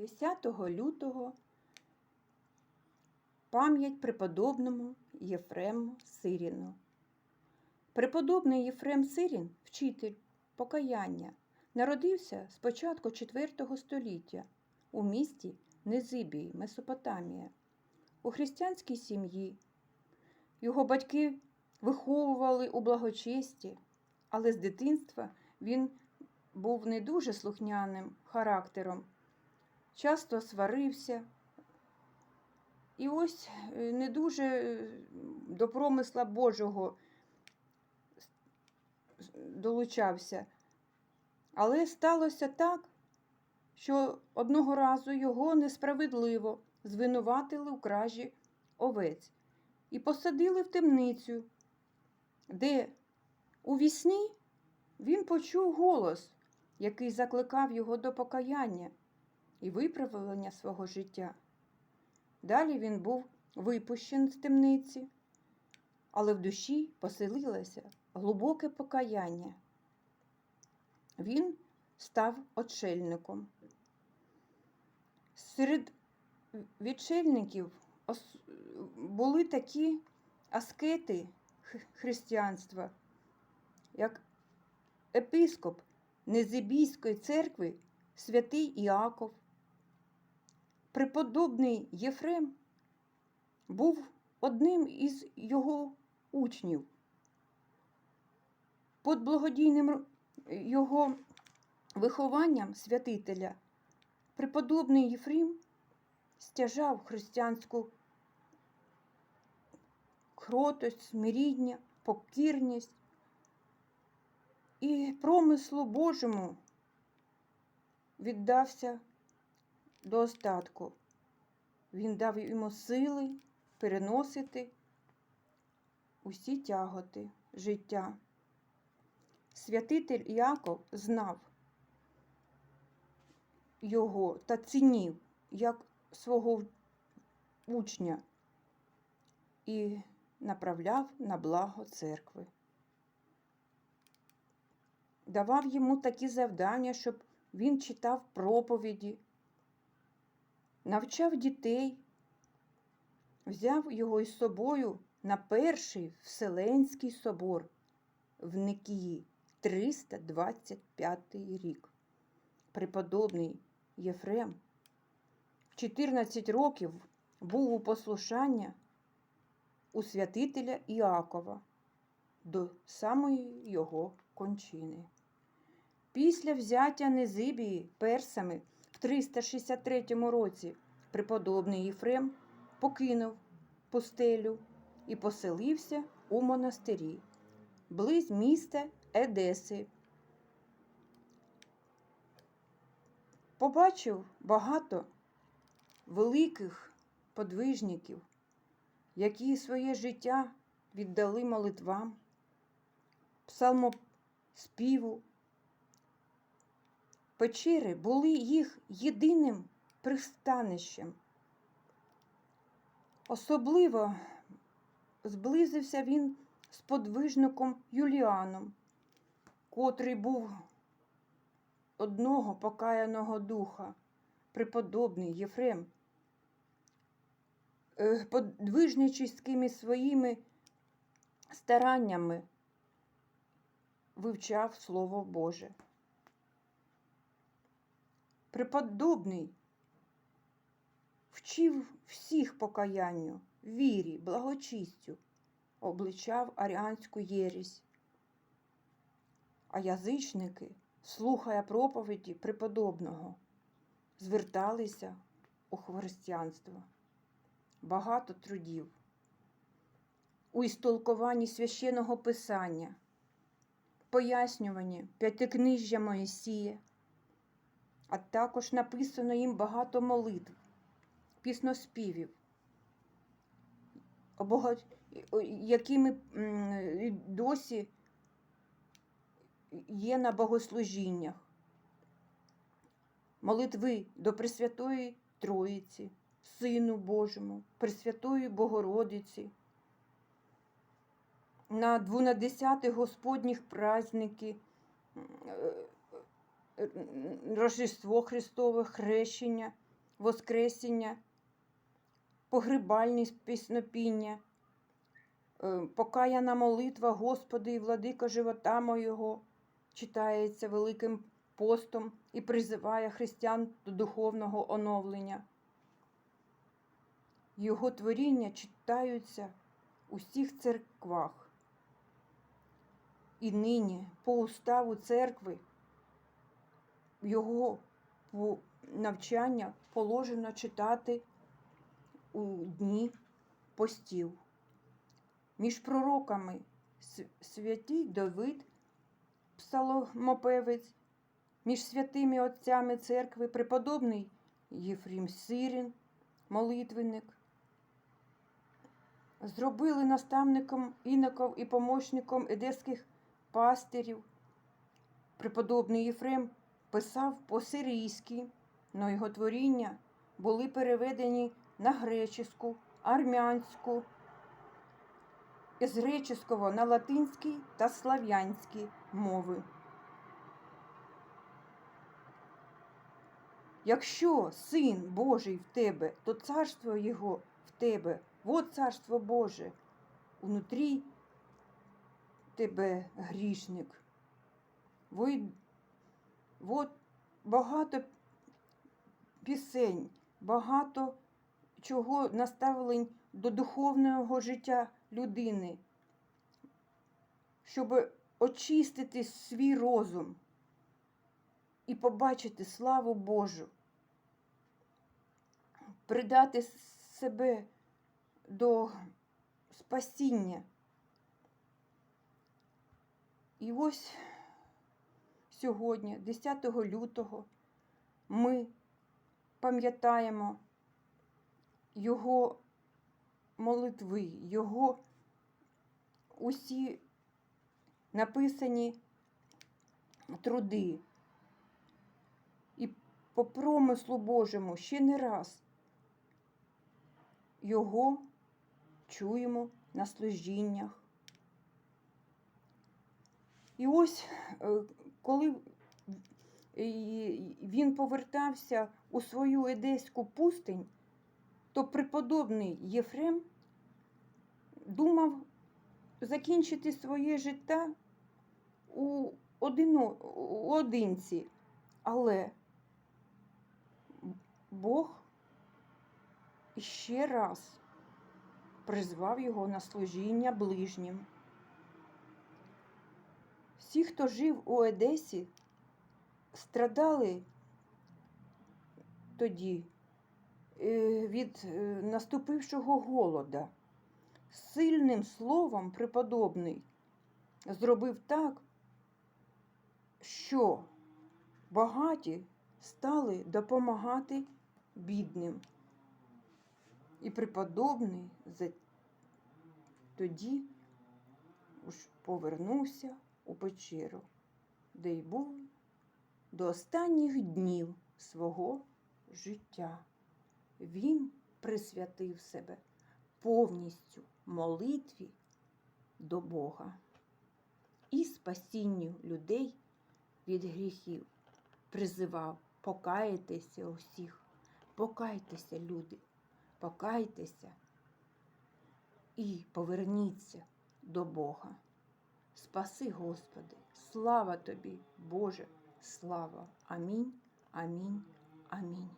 10 лютого пам'ять преподобному Єфрему Сиріну. Преподобний Єфрем Сирін, вчитель покаяння, народився з початку IV століття у місті Незибії, Месопотамія, у християнській сім'ї. Його батьки виховували у благочесті, але з дитинства він був не дуже слухняним характером, часто сварився. І ось е, не дуже е, до промисла Божого долучався. Але сталося так, що одного разу його несправедливо звинуватили у кражі овець і посадили в темницю, де у вісні він почув голос, який закликав його до покаяння і виправлення свого життя. Далі він був випущений з темниці, але в душі поселилося глибоке покаяння. Він став отшельником. Серед відшельників ос- були такі аскети християнства, як епископ Незибійської церкви святий Іаков. Преподобний Єфрем був одним із його учнів. Під благодійним його вихованням святителя преподобний Єфрім стяжав християнську кротость, смиріння, покірність і промислу Божому віддався до остатку. Він дав йому сили переносити усі тяготи життя. Святитель Яков знав його та цінів як свого учня і направляв на благо церкви. Давав йому такі завдання, щоб він читав проповіді, навчав дітей, взяв його із собою на перший Вселенський собор в Никії 325 рік. Преподобний Єфрем 14 років був у послушання у святителя Іакова до самої його кончини. Після взяття Незибії персами 363 році преподобний Єфрем покинув пустелю і поселився у монастирі близь міста Едеси. Побачив багато великих подвижників, які своє життя віддали молитвам, псалмоспіву. Печери були їх єдиним пристанищем. Особливо зблизився він з подвижником Юліаном, котрий був одного покаяного духа, преподобний Єфрем, е, подвижническими своїми стараннями вивчав Слово Боже. Преподобний вчив всіх покаянню, вірі, благочистю, обличав аріанську єресь. А язичники, слухая проповіді преподобного, зверталися у християнство. Багато трудів у істолкуванні священного писання, пояснюванні п'ятикнижжя Моїсія, а також написано їм багато молитв, пісноспівів, якими досі є на богослужіннях. Молитви до Пресвятої Троїці, Сину Божому, Пресвятої Богородиці, на двунадесяти Господніх праздники, е, Рождество Христове, хрещення Воскресіння, погребальні піснопіння, е, покаяна молитва Господи і владика живота моєго читається Великим постом і призиває християн до духовного оновлення. Його творіння читаються у всіх церквах. І нині по уставу церкви його навчання положено читати у дні постів. Між пророками святий Давид, псаломопевець, між святими отцями церкви преподобний Єфрім Сирін, молитвенник. Зробили наставником іноков і помощником едеських пастирів. Преподобний Єфрем писав по-сирійськи, но його творіння були переведені на греческу, армянську, із греческого на латинський та слав'янські мови. Якщо син Божий в тебе, то царство Його в тебе, вот царство Боже, внутрі тебе грішник. От багато пісень, багато чого наставлень до духовного життя людини, щоб очистити свій розум і побачити славу Божу, придати себе до спасіння. І ось сьогодні, 10 лютого, ми пам'ятаємо його молитви, його усі написані труди. І по промислу Божому ще не раз його чуємо на служіннях. І ось, е, коли він повертався у свою едеську пустинь, то преподобний Єфрем думав закінчити своє життя у одинці, але Бог ще раз призвав його на служіння ближнім. Всі, хто жив у Одесі, страдали тоді е, від е, наступившого голода. Сильним словом преподобний зробив так, що багаті стали допомагати бідним. І преподобний тоді уж повернувся у печеру, де й був до останніх днів свого життя. Він присвятив себе повністю молитві до Бога і спасінню людей від гріхів. Призивав покаятися усіх, покайтеся, люди, покайтеся і поверніться до Бога. Спаси, Господи, слава тобі, Боже, слава. Амінь, амінь, амінь.